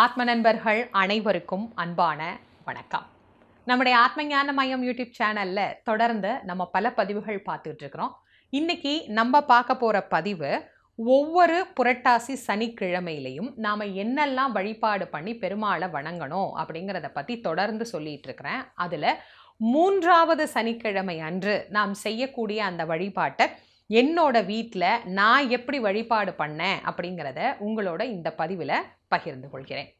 ஆத்ம நண்பர்கள் அனைவருக்கும் அன்பான வணக்கம். நம்முடைய ஆத்ம ஞான மையம் யூடியூப் சேனலில் தொடர்ந்து நம்ம பல பதிவுகள் பார்த்துட்டு இருக்கிறோம். இன்னைக்கு நம்ம பார்க்க போகிற பதிவு ஒவ்வொரு புரட்டாசி சனிக்கிழமையிலையும் நாம் என்னெல்லாம் வழிபாடு பண்ணி பெருமாளை வணங்கணும் அப்படிங்கிறத பற்றி தொடர்ந்து சொல்லிட்டு இருக்கிறேன். அதில் மூன்றாவது சனிக்கிழமை அன்று நாம் செய்யக்கூடிய அந்த வழிபாட்டை என்னோட வீட்டில் நான் எப்படி வழிபாடு பண்ணேன் அப்படிங்கிறத உங்களோட இந்த பதிவில் பகிர்ந்து கொள்கிறேன்.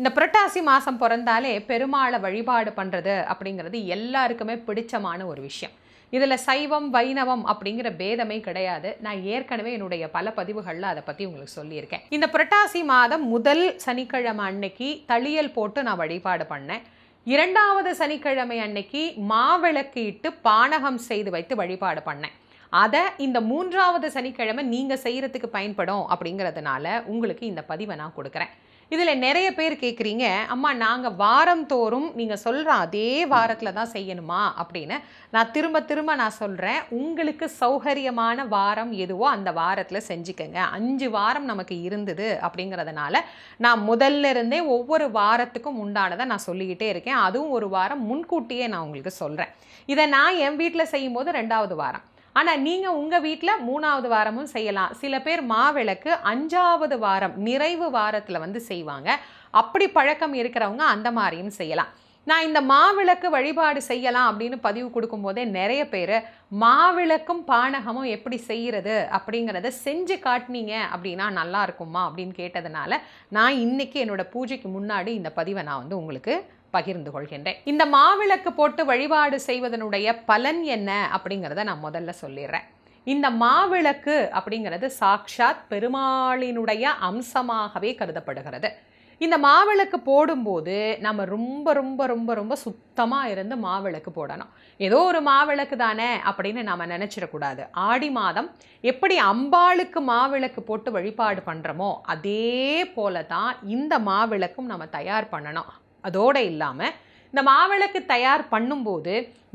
இந்த புரட்டாசி மாதம் பிறந்தாலே பெருமாளை வழிபாடு பண்ணுறது அப்படிங்கிறது எல்லாருக்குமே பிடிச்சமான ஒரு விஷயம். இதில் சைவம் வைணவம் அப்படிங்கிற பேதமே கிடையாது. நான் ஏற்கனவே என்னுடைய பல பதிவுகளில் அதை பற்றி உங்களுக்கு சொல்லியிருக்கேன். இந்த புரட்டாசி மாதம் முதல் சனிக்கிழமை அன்னைக்கு தளியல் போட்டு நான் வழிபாடு பண்ணேன். இரண்டாவது சனிக்கிழமை அன்னைக்கு மாவிளக்கு இட்டு பானகம் செய்து வைத்து வழிபாடு பண்ணேன். அதை இந்த மூன்றாவது சனிக்கிழமை நீங்கள் செய்கிறதுக்கு பயன்படும் அப்படிங்கிறதுனால உங்களுக்கு இந்த பதிவை நான் கொடுக்குறேன். இதில் நிறைய பேர் கேட்குறீங்க அம்மா நாங்கள் வாரம் தோறும் நீங்கள் சொல்கிற அதே வாரத்தில் தான் செய்யணுமா? அப்படின்னு. நான் திரும்ப திரும்ப நான் சொல்கிறேன் உங்களுக்கு சௌகரியமான வாரம் எதுவோ அந்த வாரத்தில் செஞ்சுக்கங்க. அஞ்சு வாரம் நமக்கு இருந்தது அப்படிங்கிறதுனால நான் முதல்ல இருந்தே ஒவ்வொரு வாரத்துக்கும் உண்டானதை நான் சொல்லிக்கிட்டே இருக்கேன். அதுவும் ஒரு வாரம் முன்கூட்டியே நான் உங்களுக்கு சொல்கிறேன் இதை நான் என் வீட்டில் செய்யும்போது ரெண்டாவது வாரம். ஆனால் நீங்கள் உங்கள் வீட்டில் மூணாவது வாரமும் செய்யலாம். சில பேர் மாவிளக்கு அஞ்சாவது வாரம் நிறைவு வாரத்தில் வந்து செய்வாங்க. அப்படி பழக்கம் இருக்கிறவங்க அந்த மாதிரியும் செய்யலாம். நான் இந்த மாவிளக்கு வழிபாடு செய்யலாம் அப்படின்னு பதிவு கொடுக்கும்போதே நிறைய பேர் மாவிளக்கும் பானகமும் எப்படி செய்கிறது அப்படிங்கிறத செஞ்சு காட்டினீங்க அப்படின்னா நல்லா இருக்குமா அப்படின்னு கேட்டதுனால நான் இன்னைக்கு என்னோட பூஜைக்கு முன்னாடி இந்த பதிவை நான் வந்து உங்களுக்கு பகிர்ந்து கொள்கின்றேன். இந்த மாவிளக்கு போட்டு வழிபாடு செய்வதனுடைய பலன் என்ன அப்படிங்கிறத நான் முதல்ல சொல்லிடுறேன். இந்த மாவிளக்கு அப்படிங்கிறது சாக்ஷாத் பெருமாளினுடைய அம்சமாகவே கருதப்படுகிறது. இந்த மாவிளக்கு போடும்போது நம்ம ரொம்ப ரொம்ப ரொம்ப ரொம்ப சுத்தமாக இருந்து மாவிளக்கு போடணும். ஏதோ ஒரு மாவிளக்கு தானே அப்படின்னு நம்ம நினச்சிடக்கூடாது ஆடி மாதம் எப்படி அம்பாளுக்கு மாவிளக்கு போட்டு வழிபாடு பண்ணுறோமோ அதே போல தான் இந்த மாவிளக்கும் நம்ம தயார் பண்ணணும். அதோடு இல்லாமல் இந்த மாவிளக்கு தயார் பண்ணும்போது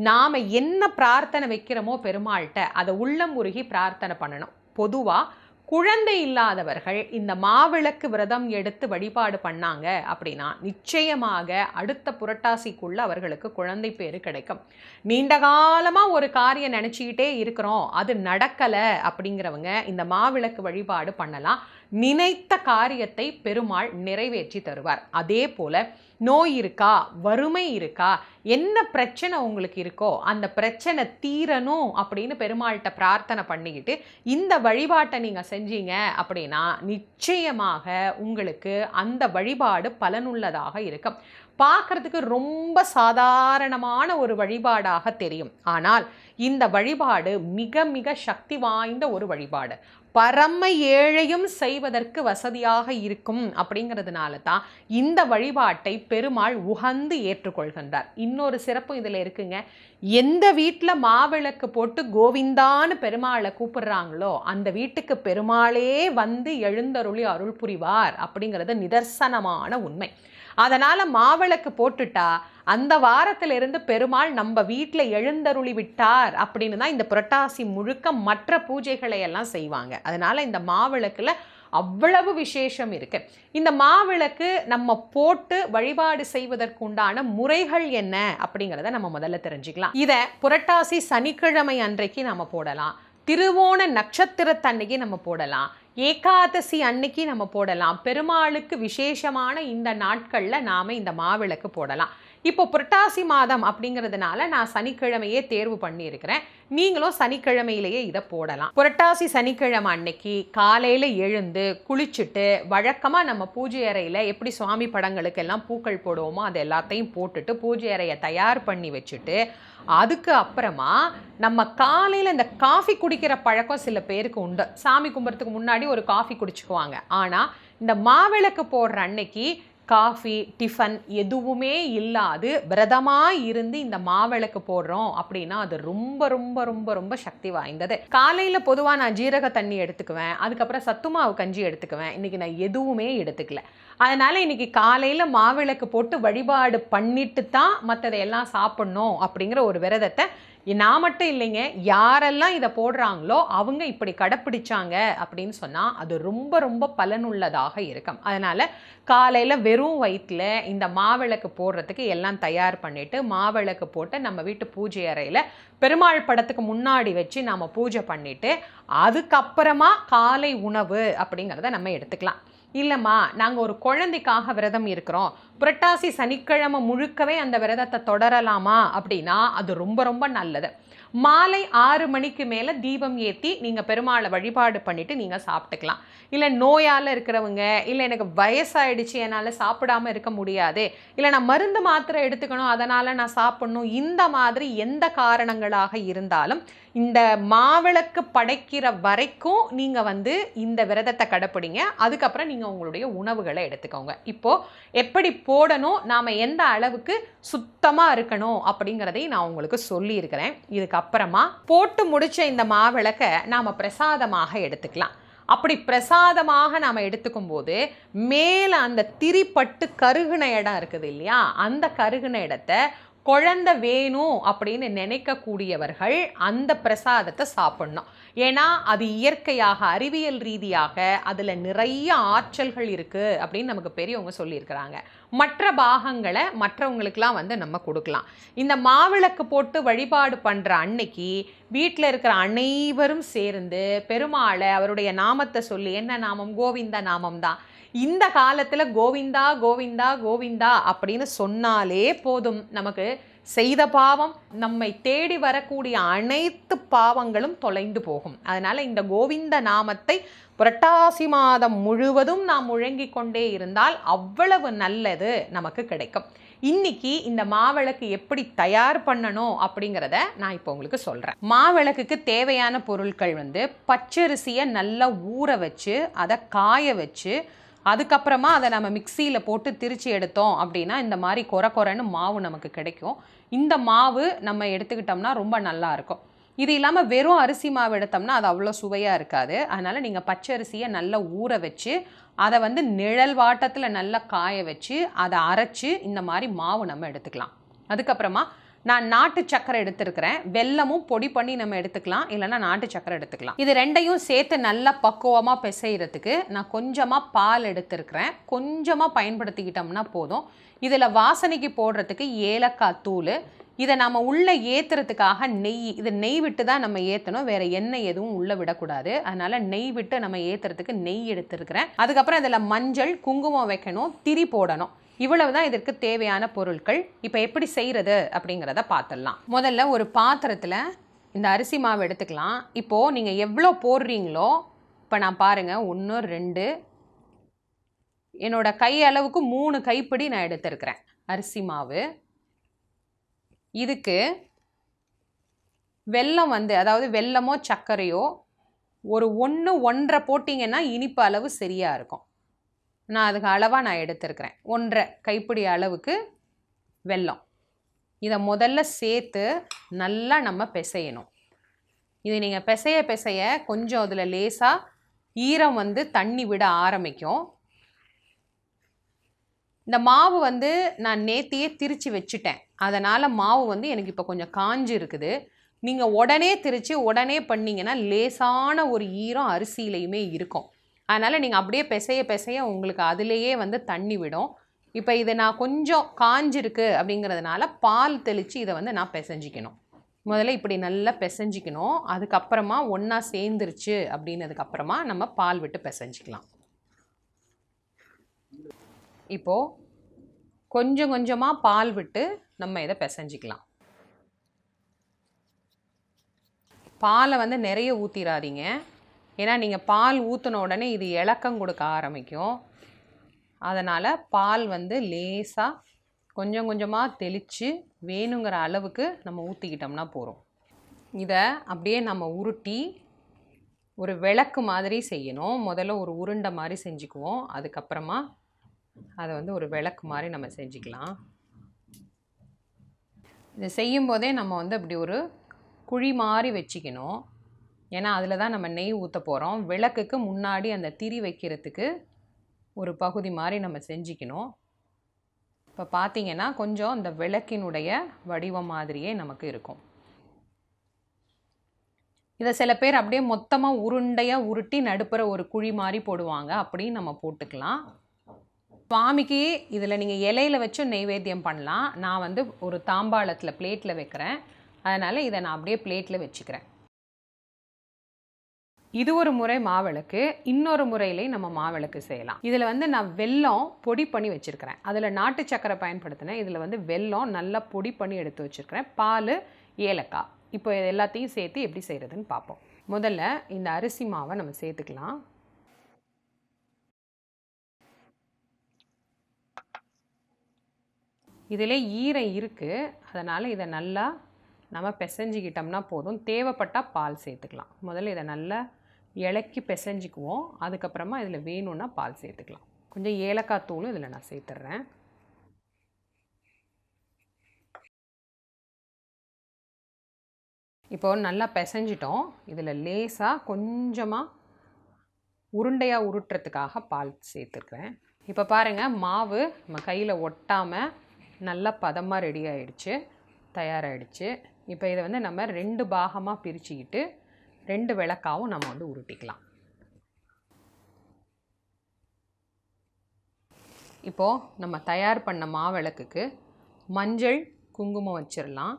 நாம் என்ன பிரார்த்தனை வைக்கிறோமோ பெருமாள்கிட்ட அதை உள்ளம் உருகி பிரார்த்தனை பண்ணணும். பொதுவாக குழந்தை இல்லாதவர்கள் இந்த மாவிளக்கு விரதம் எடுத்து வழிபாடு பண்ணாங்க அப்படின்னா நிச்சயமாக அடுத்த புரட்டாசிக்குள்ள அவர்களுக்கு குழந்தை பேர் கிடைக்கும். நீண்ட காலமாக ஒரு காரியம் நினச்சிக்கிட்டே இருக்கிறோம் அது நடக்கலை அப்படிங்கிறவங்க இந்த மாவிளக்கு வழிபாடு பண்ணலாம். நினைத்த காரியத்தை பெருமாள் நிறைவேற்றி தருவார். அதே போல் நோய் இருக்கா? வறுமை இருக்கா? என்ன பிரச்சனை உங்களுக்கு இருக்கோ அந்த பிரச்சனை தீரணும் அப்படின்னு பெருமாள்கிட்ட பிரார்த்தனை பண்ணிக்கிட்டு இந்த வழிபாட்டை நீங்கள் செஞ்சீங்க அப்படின்னா நிச்சயமாக உங்களுக்கு அந்த வழிபாடு பலனுள்ளதாக இருக்கும். பார்க்கறதுக்கு ரொம்ப சாதாரணமான ஒரு வழிபாடாக தெரியும். ஆனால் இந்த வழிபாடு மிக மிக சக்தி வாய்ந்த ஒரு வழிபாடு. பரம ஏழையும் செய்வதற்கு வசதியாக இருக்கும் அப்படிங்கிறதுனால தான் இந்த வழிபாட்டை பெருமாள் உகந்து ஏற்றுக்கொள்கின்றார். இன்னொரு சிறப்பு இதில் இருக்குங்க. எந்த வீட்டில் மாவிளக்கு போட்டு கோவிந்தான்னு பெருமாளை கூப்பிடுறாங்களோ அந்த வீட்டுக்கு பெருமாளே வந்து எழுந்தருளி அருள் புரிவார் அப்படிங்கிறது நிதர்சனமான உண்மை. அதனால் மாவிளக்கு போட்டுட்டா அந்த வாரத்திலிருந்து பெருமாள் நம்ம வீட்டில் எழுந்தருளி விட்டார் அப்படின்னு தான் இந்த புரட்டாசி முழுக்க மற்ற பூஜைகளை எல்லாம் செய்வாங்க. அதனால் இந்த மாவிளக்கில் அவ்வளவு விசேஷம் இருக்கு. இந்த மாவிளக்கு நம்ம போட்டு வழிபாடு செய்வதற்குண்டான முறைகள் என்ன அப்படிங்கிறத நம்ம முதல்ல தெரிஞ்சுக்கலாம். இதை புரட்டாசி சனிக்கிழமை அன்றைக்கு நம்ம போடலாம். திருவோண நட்சத்திரத்தன்னைக்கு நம்ம போடலாம். ஏகாதசி அன்னைக்கு நம்ம போடலாம். பெருமாளுக்கு விசேஷமான இந்த நாட்களில் நாம் இந்த மாவிளக்கு போடலாம். இப்போ புரட்டாசி மாதம் அப்படிங்கிறதுனால நான் சனிக்கிழமையே தேர்வு பண்ணியிருக்கிறேன். நீங்களும் சனிக்கிழமையிலேயே இதை போடலாம். புரட்டாசி சனிக்கிழமை அன்னைக்கு காலையில் எழுந்து குளிச்சுட்டு வழக்கமாக நம்ம பூஜை அறையில் எப்படி சுவாமி படங்களுக்கெல்லாம் பூக்கள் போடுவோமோ அது எல்லாத்தையும் போட்டுட்டு பூஜை அறையை தயார் பண்ணி வச்சுட்டு அதுக்கு அப்புறமா நம்ம காலையில் இந்த காஃபி குடிக்கிற பழக்கம் சில பேருக்கு உண்டு. சாமி கும்பிட்றதுக்கு முன்னாடி ஒரு காஃபி குடிச்சுக்குவாங்க. ஆனால் இந்த மாவிளக்கு போடுற அன்னைக்கு காஃபி டிஃபன் எதுவுமே இல்லாது விரதமாக இருந்து இந்த மாவிளக்கு போடுறோம் அப்படின்னா அது ரொம்ப ரொம்ப ரொம்ப ரொம்ப சக்தி வாய்ந்தது. காலையில் பொதுவாக நான் ஜீரக தண்ணி எடுத்துக்குவேன். அதுக்கப்புறம் சத்துமாவு கஞ்சி எடுத்துக்குவேன். இன்றைக்கி நான் எதுவுமே எடுத்துக்கல. அதனால் இன்றைக்கி காலையில் மாவிளக்கு போட்டு வழிபாடு பண்ணிட்டு தான் மற்றதையெல்லாம் சாப்பிட்ணும் அப்படிங்கிற ஒரு விரதத்தை நான் மட்டும் இல்லைங்க யாரெல்லாம் இதை போடுறாங்களோ அவங்க இப்படி கடைப்பிடிச்சாங்க அப்படின்னு சொன்னால் அது ரொம்ப ரொம்ப பலனுள்ளதாக இருக்கும். அதனால் காலையில் வெறும் வயிற்றில் இந்த மாவிளக்கு போடுறதுக்கு எல்லாம் தயார் பண்ணிவிட்டு மாவிளக்கு போட்டு நம்ம வீட்டு பூஜை அறையில் பெருமாள் படத்துக்கு முன்னாடி வச்சு நாம் பூஜை பண்ணிவிட்டு அதுக்கப்புறமா காலை உணவு அப்படிங்கிறத நம்ம எடுத்துக்கலாம். இல்லைம்மா நாங்கள் ஒரு குழந்தைக்காக விரதம் இருக்கிறோம். புரட்டாசி சனிக்கிழமை முழுக்கவே அந்த விரதத்தை தொடரலாமா அப்படின்னா அது ரொம்ப ரொம்ப நல்லது. மாலை ஆறு மணிக்கு மேலே தீபம் ஏற்றி நீங்கள் பெருமாளை வழிபாடு பண்ணிவிட்டு நீங்கள் சாப்பிட்டுக்கலாம். இல்லை நோயால் இருக்கிறவங்க இல்லை எனக்கு வயசாயிடுச்சு என்னால் சாப்பிடாம இருக்க முடியாது இல்லை நான் மருந்து மாத்திரை எடுத்துக்கணும் அதனால் நான் சாப்பிட்ணும் இந்த மாதிரி எந்த காரணங்களாக இருந்தாலும் இந்த மாவிளக்கு படைக்கிற வரைக்கும் நீங்கள் வந்து இந்த விரதத்தை கடைப்பிடிங்க. அதுக்கப்புறம் நீங்கள் உங்களுடைய உணவுகளை எடுத்துக்கோங்க. இப்போது எப்படி போடணும் நாம் எந்த அளவுக்கு சுத்தமாக இருக்கணும் அப்படிங்கிறதையும் நான் உங்களுக்கு சொல்லியிருக்கிறேன். இதுக்கப்புறம் அப்புறமா போட்டு முடிச்ச இந்த மாவிளக்கை நாம் பிரசாதமாக எடுத்துக்கலாம். அப்படி பிரசாதமாக நாம் எடுத்துக்கும் போது மேலே அந்த திரிப்பட்டு கருகுன இடம் இருக்குது இல்லையா? அந்த கருகுன இடத்த குழந்தை வேணும் அப்படின்னு நினைக்கக்கூடியவர்கள் அந்த பிரசாதத்தை சாப்பிடணும். ஏன்னா அது இயற்கையாக அறிவியல் ரீதியாக அதில் நிறைய ஆற்றல்கள் இருக்குது அப்படின்னு நமக்கு பெரியவங்க சொல்லியிருக்கிறாங்க. மற்ற பாகங்களை மற்றவங்களுக்கெல்லாம் வந்து நம்ம கொடுக்கலாம். இந்த மாவிளக்கு போட்டு வழிபாடு பண்ணுற அன்னைக்கு வீட்டில் இருக்கிற அனைவரும் சேர்ந்து பெருமாளை அவருடைய நாமத்தை சொல்லி என்ன நாமம்? கோவிந்த நாமம் தான் இந்த காலத்தில் கோவிந்தா கோவிந்தா கோவிந்தா அப்படின்னு சொன்னாலே போதும். நமக்கு செய்த பாவம் நம்மை தேடி வரக்கூடிய அனைத்து பாவங்களும் தொலைந்து போகும். அதனால் இந்த கோவிந்த நாமத்தை புரட்டாசி மாதம் முழுவதும் நாம் முழங்கிக் கொண்டே இருந்தால் அவ்வளவு நல்லது நமக்கு கிடைக்கும். இன்னைக்கு இந்த மாவிளக்கு எப்படி தயார் பண்ணணும் அப்படிங்கிறத நான் இப்போ உங்களுக்கு சொல்கிறேன் மாவிளக்குக்கு தேவையான பொருட்கள் வந்து பச்சரிசியை நல்லா ஊற வச்சு அதை காய வச்சு அதுக்கப்புறமா அதை நம்ம மிக்சியில் போட்டு திரித்து எடுத்தோம் அப்படின்னா இந்த மாதிரி கொர கொரன்னு மாவு நமக்கு கிடைக்கும். இந்த மாவு நம்ம எடுத்துக்கிட்டோம்னா ரொம்ப நல்லா இருக்கும். இது இல்லாமல் வெறும் அரிசி மாவு எடுத்தோம்னா அது அவ்வளோ சுவையாக இருக்காது. அதனால் நீங்கள் பச்சை அரிசியை நல்லா ஊற வச்சு அதை வந்து நிழல் வாட்டத்தில் நல்லா காய வச்சு அதை அரைச்சி இந்த மாதிரி மாவு நம்ம எடுத்துக்கலாம். அதுக்கப்புறமா நான் நாட்டு சக்கரை எடுத்திருக்கிறேன். வெல்லமும் பொடி பண்ணி நம்ம எடுத்துக்கலாம். இல்லைன்னா நாட்டு சக்கரை எடுத்துக்கலாம். இது ரெண்டையும் சேர்த்து நல்லா பக்குவமாக பிசைகிறதுக்கு நான் கொஞ்சமாக பால் எடுத்திருக்கிறேன். கொஞ்சமாக பயன்படுத்திக்கிட்டோம்னா போதும். இதில் வாசனைக்கு போடுறதுக்கு ஏலக்காய் தூள். இதை நம்ம உள்ளே ஏற்றுறதுக்காக நெய் இது நெய் விட்டு தான் நம்ம ஏற்றணும் வேறு எண்ணெய் எதுவும் உள்ளே விடக்கூடாது. அதனால் நெய் விட்டு நம்ம ஏற்றுறதுக்கு நெய் எடுத்துருக்கிறேன். அதுக்கப்புறம் இதில் மஞ்சள் குங்குமம் வைக்கணும். திரி போடணும். இவ்வளவு தான் இதற்கு தேவையான பொருட்கள். இப்போ எப்படி செய்கிறது அப்படிங்கிறத பார்த்துடலாம் முதல்ல ஒரு பாத்திரத்தில் இந்த அரிசி மாவு எடுத்துக்கலாம். இப்போது நீங்கள் எவ்வளோ போடுறீங்களோ இப்போ நான் பாருங்கள் ஒன்று ரெண்டு. என்னோடய கை அளவுக்கு மூணு கைப்பிடி நான் எடுத்திருக்கிறேன் அரிசி மாவு. இதுக்கு வெல்லம் வந்து அதாவது வெல்லமோ சர்க்கரையோ ஒரு ஒன்று ஒன்றரை போட்டிங்கன்னா இனிப்பு அளவு சரியாக இருக்கும். நான் அதுக்கு அளவாக நான் எடுத்துருக்கிறேன். ஒன்றரை கைப்பிடி அளவுக்கு வெல்லம். இதை முதல்ல சேர்த்து நல்லா நம்ம பிசையணும். இது நீங்கள் பிசைய பிசைய கொஞ்சம் அதில் லேசாக ஈரம் வந்து தண்ணி விட ஆரம்பிக்கும். இந்த மாவு வந்து நான் நேத்தியே திரித்து வச்சுட்டேன். அதனால் மாவு வந்து எனக்கு இப்போ கொஞ்சம் காஞ்சி இருக்குது. நீங்கள் உடனே திரித்து உடனே பண்ணிங்கன்னா லேசான ஒரு ஈரம் அரிசியிலையுமே இருக்கும். அதனால் நீங்கள் அப்படியே பிசைய பிசைய உங்களுக்கு அதுலேயே வந்து தண்ணி விடும். இப்போ இதை நான் கொஞ்சம் காஞ்சிருக்கு அப்படிங்கிறதுனால பால் தெளித்து இதை வந்து நான் பிசைஞ்சிக்கணும். முதல்ல இப்படி நல்லா பிசைஞ்சிக்கணும். அதுக்கப்புறமா ஒன்றா சேர்ந்துருச்சு அப்படின்னதுக்கப்புறமா நம்ம பால் விட்டு பிசைஞ்சிக்கலாம். இப்போது கொஞ்சம் கொஞ்சமாக பால் விட்டு நம்ம இதை பிசைஞ்சிக்கலாம். பாலை வந்து நிறைய ஊற்றிடாதீங்க ஏன்னா நீங்கள் பால் ஊற்றின உடனே இது இலக்கம் கொடுக்க ஆரம்பிக்கும். அதனால் பால் வந்து லேசாக கொஞ்சம் கொஞ்சமாக தெளித்து வேணுங்கிற அளவுக்கு நம்ம ஊற்றிக்கிட்டோம்னா போகிறோம் இதை அப்படியே நம்ம உருட்டி ஒரு விளக்கு மாதிரி செய்யணும். முதல்ல ஒரு உருண்டை மாதிரி செஞ்சுக்குவோம். அதுக்கப்புறமா அதை வந்து ஒரு விளக்கு மாதிரி நம்ம செஞ்சுக்கலாம். இதை செய்யும்போதே நம்ம வந்து அப்படி ஒரு குழி மாதிரி வச்சுக்கணும். ஏன்னா அதில் தான் நம்ம நெய் ஊற்ற போகிறோம் விளக்குக்கு முன்னாடி அந்த திரி வைக்கிறதுக்கு ஒரு பகுதி மாதிரி நம்ம செஞ்சுக்கணும். இப்போ பார்த்தீங்கன்னா கொஞ்சம் அந்த விளக்கினுடைய வடிவம் மாதிரியே நமக்கு இருக்கும். இதை சில பேர் அப்படியே மொத்தமாக உருண்டையாக உருட்டி நடுப்புற ஒரு குழி மாதிரி போடுவாங்க. அப்படின்னு நம்ம போட்டுக்கலாம். சுவாமிக்கு இதில் நீங்கள் இலையில வச்சு நெய்வேத்தியம் பண்ணலாம். நான் வந்து ஒரு தாம்பாளத்தில் பிளேட்டில் வைக்கிறேன். அதனால் இதை நான் அப்படியே பிளேட்டில் வச்சுக்கிறேன். இது ஒரு முறை மாவிளக்கு இன்னொரு முறையிலையும் நம்ம மாவிளக்கு செய்யலாம். இதில் வந்து நான் வெல்லம் பொடி பண்ணி வச்சுருக்கிறேன். அதில் நாட்டு சக்கரை பயன்படுத்தினேன். இதில் வந்து வெல்லம் நல்லா பொடி பண்ணி எடுத்து வச்சுருக்கிறேன். பால் ஏலக்காய். இப்போ இது எல்லாத்தையும் சேர்த்து எப்படி செய்கிறதுன்னு பார்ப்போம். முதல்ல இந்த அரிசி மாவை நம்ம சேர்த்துக்கலாம். இதில் ஈரம் இருக்குது அதனால் இதை நல்லா நம்ம பிசைஞ்சிக்கிட்டோம்னா போதும். தேவைப்பட்டால் பால் சேர்த்துக்கலாம். முதல்ல இதை நல்லா இலக்கி பிசைஞ்சிக்குவோம். அதுக்கப்புறமா இதில் வேணும்னா பால் சேர்த்துக்கலாம். கொஞ்சம் ஏலக்காய் தூளும் இதில் நான் சேர்த்துட்றேன். இப்போ நல்லா பிசைஞ்சிட்டோம். இதில் லேசாக கொஞ்சமாக உருண்டையாக உருட்டுறதுக்காக பால் சேர்த்துருக்குறேன். இப்போ பாருங்கள் மாவு நம்ம கையில் ஒட்டாமல் நல்லா பதமாக ரெடி ஆகிடுச்சு தயாராகிடுச்சு இப்போ இதை வந்து நம்ம ரெண்டு பாகமாக பிரிச்சுக்கிட்டு ரெண்டு விளக்காவும் நம்ம வந்து உருட்டிக்கலாம். இப்போது நம்ம தயார் பண்ண மாவிளக்குக்கு மஞ்சள் குங்குமம் வச்சிடலாம்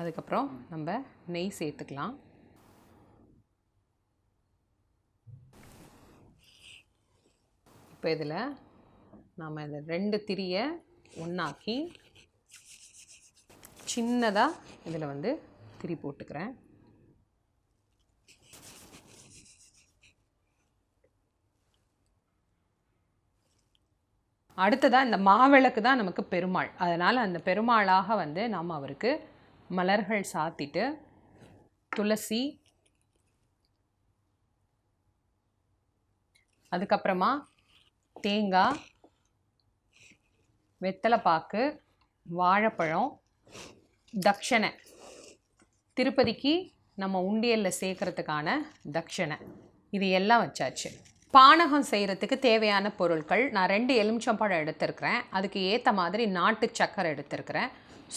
அதுக்கப்புறம் நம்ம நெய் சேர்த்துக்கலாம். இப்போ இதில் நாம் இந்த ரெண்டு திரியை ஒன்றாக்கி சின்னதாக இதில் வந்து திரி போட்டுக்கிறேன். அடுத்ததாக இந்த மாவிளக்கு தான் நமக்கு பெருமாள். அதனால் அந்த பெருமாளாக வந்து நாம் அவருக்கு மலர்கள் சாத்திட்டு துளசி அதுக்கப்புறமா தேங்காய் வெத்தலைப்பாக்கு வாழைப்பழம் தக்ஷணை. திருப்பதிக்கு நம்ம உண்டியலில் சேர்க்கறதுக்கான தக்ஷணை. இது எல்லாம் வச்சாச்சு. பானகம் செய்கிறதுக்கு தேவையான பொருட்கள் நான் ரெண்டு எலுமிச்சம்பழம் எடுத்திருக்கிறேன். அதுக்கு ஏற்ற மாதிரி நாட்டு சக்கரை எடுத்திருக்கிறேன்.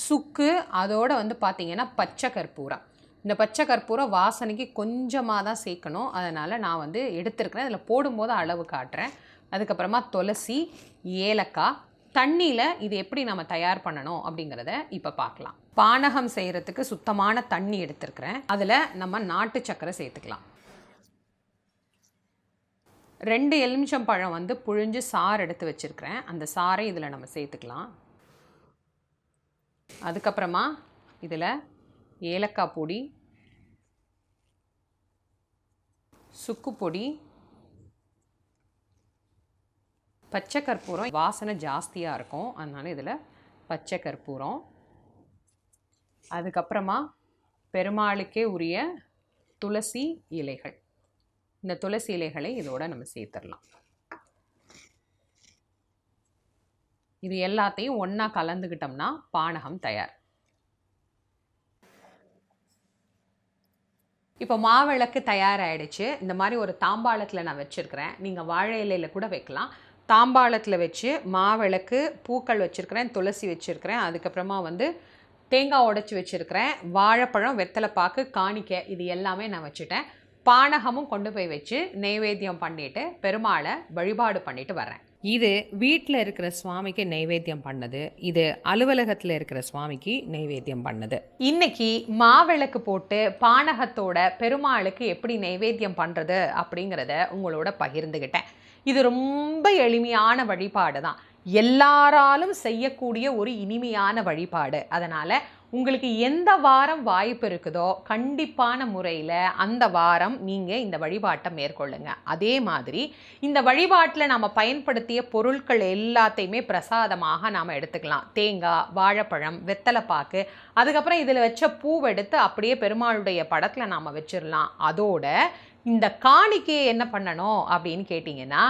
சுக்கு அதோடு வந்து பார்த்திங்கன்னா பச்சை கற்பூரம். இந்த பச்சை கற்பூரம் வாசனைக்கு கொஞ்சமாக தான் சேர்க்கணும். அதனால் நான் வந்து எடுத்திருக்கிறேன். இதில் போடும்போது அளவு காட்டுறேன். அதுக்கப்புறமா துளசி ஏலக்காய் தண்ணியில் இது எப்படி நம்ம தயார் பண்ணணும் அப்படிங்கிறத இப்போ பார்க்கலாம். பானகம் செய்கிறதுக்கு சுத்தமான தண்ணி எடுத்துருக்குறேன். அதில் நம்ம நாட்டு சக்கரை சேர்த்துக்கலாம். ரெண்டு எலுமிச்சம் பழம் வந்து புழிஞ்சு சாறு எடுத்து வச்சுருக்கிறேன். அந்த சாறை இதில் நம்ம சேர்த்துக்கலாம். அதுக்கப்புறமா இதில் ஏலக்காய் பொடி சுக்கு பொடி பச்சை கற்பூரம் வாசனை ஜாஸ்தியாக இருக்கும். அதனால் இதில் பச்சை கற்பூரம். அதுக்கப்புறமா பெருமாளுக்கே உரிய துளசி இலைகள். இந்த துளசி இலைகளை இதோட நம்ம சேர்த்துடலாம். இது எல்லாத்தையும் ஒன்றா கலந்துக்கிட்டோம்னா பானகம் தயார். இப்போ மாவிளக்கு தயாராகிடுச்சு இந்த மாதிரி ஒரு தாம்பாளத்தில் நான் வச்சுருக்கிறேன். நீங்கள் வாழை இலையில் கூட வைக்கலாம். தாம்பாளத்தில் வச்சு மாவிளக்கு பூக்கள் வச்சுருக்கிறேன் துளசி வச்சுருக்கிறேன். அதுக்கப்புறமா வந்து தேங்காய் உடச்சி வச்சுருக்கிறேன். வாழைப்பழம் வெத்தலை பாக்கு காணிக்கை இது எல்லாமே நான் வச்சுட்டேன். பானகமும் கொண்டு போய் வச்சு நெய்வேத்தியம் பண்ணிவிட்டு பெருமாளை வழிபாடு பண்ணிவிட்டு வரேன் இது வீட்டில் இருக்கிற சுவாமிக்கு நைவேத்தியம் பண்ணது. இது அலுவலகத்தில் இருக்கிற சுவாமிக்கு நைவேத்தியம் பண்ணது. இன்னைக்கு மாவிளக்கு போட்டு பானகத்தோட பெருமாளுக்கு எப்படி நைவேத்தியம் பண்ணுறது அப்படிங்கிறத உங்களோட பகிர்ந்துக்கிட்டேன் இது ரொம்ப எளிமையான வழிபாடு தான் எல்லாராலும் செய்யக்கூடிய ஒரு இனிமையான வழிபாடு. அதனால் உங்களுக்கு எந்த வாரம் வாய்ப்பு இருக்குதோ கண்டிப்பான முறையில் அந்த வாரம் நீங்கள் இந்த வழிபாட்டை மேற்கொள்ளுங்க. அதே மாதிரி இந்த வழிபாட்டில் நாம் பயன்படுத்திய பொருட்கள் எல்லாத்தையுமே பிரசாதமாக நாம் எடுத்துக்கலாம். தேங்காய் வாழைப்பழம் வெத்தலைப்பாக்கு அதுக்கப்புறம் இதில் வச்ச பூவெடுத்து அப்படியே பெருமாளுடைய படத்தில் நாம் வச்சிடலாம். அதோட இந்த காணிக்கையை என்ன பண்ணணும் அப்படின்னு கேட்டிங்கன்னா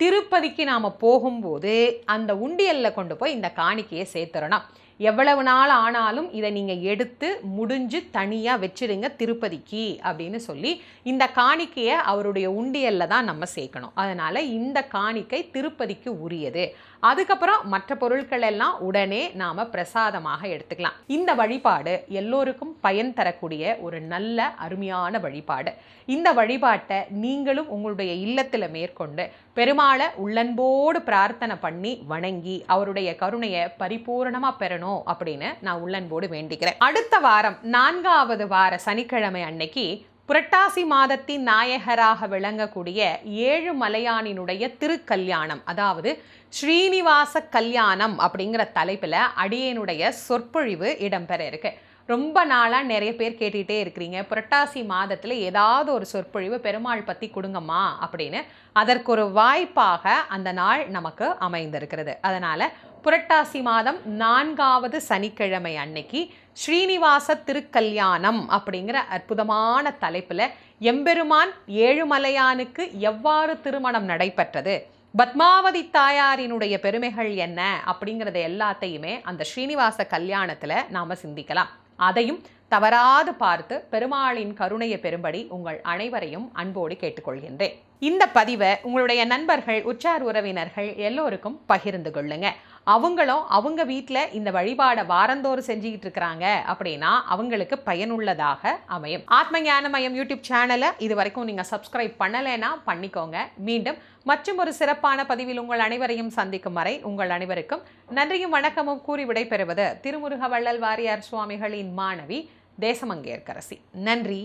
திருப்பதிக்கு நாம் போகும்போது அந்த உண்டியலில் கொண்டு போய் இந்த காணிக்கையை சேர்த்துறணும் எவ்வளவு நாள் ஆனாலும் இதை நீங்கள் எடுத்து முடிஞ்சு தனியாக வச்சிருங்க திருப்பதிக்கு அப்படின்னு சொல்லி இந்த காணிக்கையை அவருடைய உண்டியலில் தான் நம்ம சேர்க்கணும். அதனால் இந்த காணிக்கை திருப்பதிக்கு உரியது. அதுக்கப்புறம் மற்ற பொருட்கள் எல்லாம் உடனே நாம் பிரசாதமாக எடுத்துக்கலாம். இந்த வழிபாடு எல்லோருக்கும் பயன் தரக்கூடிய ஒரு நல்ல அருமையான வழிபாடு. இந்த வழிபாட்டை நீங்களும் உங்களுடைய இல்லத்தில் மேற்கொண்டு பெருமாளை உள்ளன்போடு பிரார்த்தனை பண்ணி வணங்கி அவருடைய கருணையை பரிபூரணமாக பெறணும் அப்படின்னு நான் உள்ளன்போடு வேண்டிக்கிறேன். அடுத்த வாரம் நான்காவது வார சனிக்கிழமை அன்னைக்கு புரட்டாசி மாதத்தின் நாயகராக விளங்கக்கூடிய ஏழு மலையானினுடைய திருக்கல்யாணம் அதாவது ஸ்ரீனிவாச கல்யாணம் அப்படிங்கிற தலைப்பில் அடியனுடைய சொற்பொழிவு இடம்பெற இருக்கு. ரொம்ப நாளாக நிறைய பேர் கேட்டுகிட்டே இருக்கிறீங்க. புரட்டாசி மாதத்தில் ஏதாவது ஒரு சொற்பொழிவு பெருமாள் பற்றி கொடுங்கம்மா அப்படின்னு. அதற்கு ஒரு வாய்ப்பாக அந்த நாள் நமக்கு அமைந்திருக்கிறது. அதனால் புரட்டாசி மாதம் நான்காவது சனிக்கிழமை அன்னைக்கு ஸ்ரீனிவாச திருக்கல்யாணம் அப்படிங்கிற அற்புதமான தலைப்பில் எம்பெருமான் ஏழுமலையானுக்கு எவ்வாறு திருமணம் நடைபெற்றது? பத்மாவதி தாயாரினுடைய பெருமைகள் என்ன? அப்படிங்கிறத எல்லாத்தையுமே அந்த ஸ்ரீனிவாச கல்யாணத்தில் நாம் சிந்திக்கலாம். அதையும் தவறாது பார்த்து பெருமாளின் கருணையை பெறும்படி உங்கள் அனைவரையும் அன்போடு கேட்டுக்கொள்கின்றேன். இந்த பதிவை உங்களுடைய நண்பர்கள் உற்றார் உறவினர்கள் எல்லோருக்கும் பகிர்ந்து கொள்ளுங்க. அவங்களும் அவங்க வீட்டில் இந்த வழிபாடை வாரந்தோறும் செஞ்சுக்கிட்டு இருக்கிறாங்க அப்படின்னா அவங்களுக்கு பயனுள்ளதாக அமையும். ஆத்ம ஞானமயம் யூடியூப் சேனலை இது வரைக்கும் நீங்கள் சப்ஸ்கிரைப் பண்ணலைன்னா பண்ணிக்கோங்க. மீண்டும் மற்றும் ஒரு சிறப்பான பதிவில் உங்கள் அனைவரையும் சந்திக்கும் வரை உங்கள் அனைவருக்கும் நன்றியும் வணக்கமும் கூறி விடைபெறுவது திருமுருக வள்ளல் வாரியார் சுவாமிகளின் மாணவி தேசமங்கேற்கரசி. நன்றி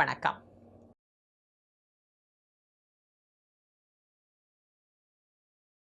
வணக்கம்.